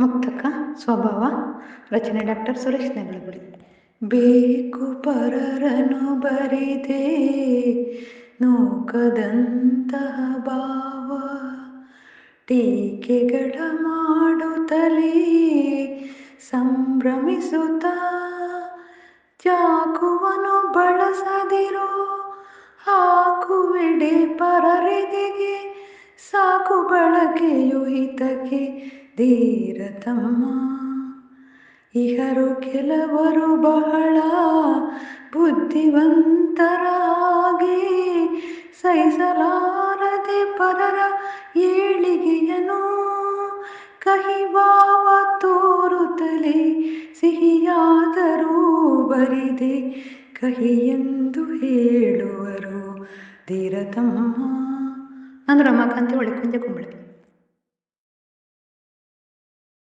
ಮುಕ್ತಕ ಸ್ವಭಾವ ರಚನೆ ಡಾಕ್ಟರ್ ಸುರೇಶ್ ನೆಗಳಗುಡಿ. ಬೇಕು ಪರರನು ಬರಿದೆ, ನೂಕದಂತಹ ಭಾವ ಟೀಕೆಗಳ ಮಾಡುತ್ತಲೇ ಸಂಭ್ರಮಿಸುತ್ತ ಚಾಕುವನು ಬಳಸದಿರೋ ಹಾಕುವಿಡೆ ಪರರಿಗೆ ಸಾಕು ಬಳಕೆಯು ಹಿತಕ್ಕೆ ಧೀರತಮ್ಮ ಇಹರು ಕೆಲವರು ಬಹಳ ಬುದ್ಧಿವಂತರಾಗಿ ಸಹಿಸಲಾರದೆ ಪರರ ಏಳಿಗೆಯನು. ಕಹಿಭಾವ ತೋರುತ್ತಲೇ ಸಿಹಿಯಾದರೂ ಬರಿದೆ ಕಹಿ ಎಂದು ಹೇಳುವರು ಧೀರತಮ್ಮ ನಾನು ರಮಾಕಾಂತಿ ಕುಂಜ ಕುಂಬಳೆ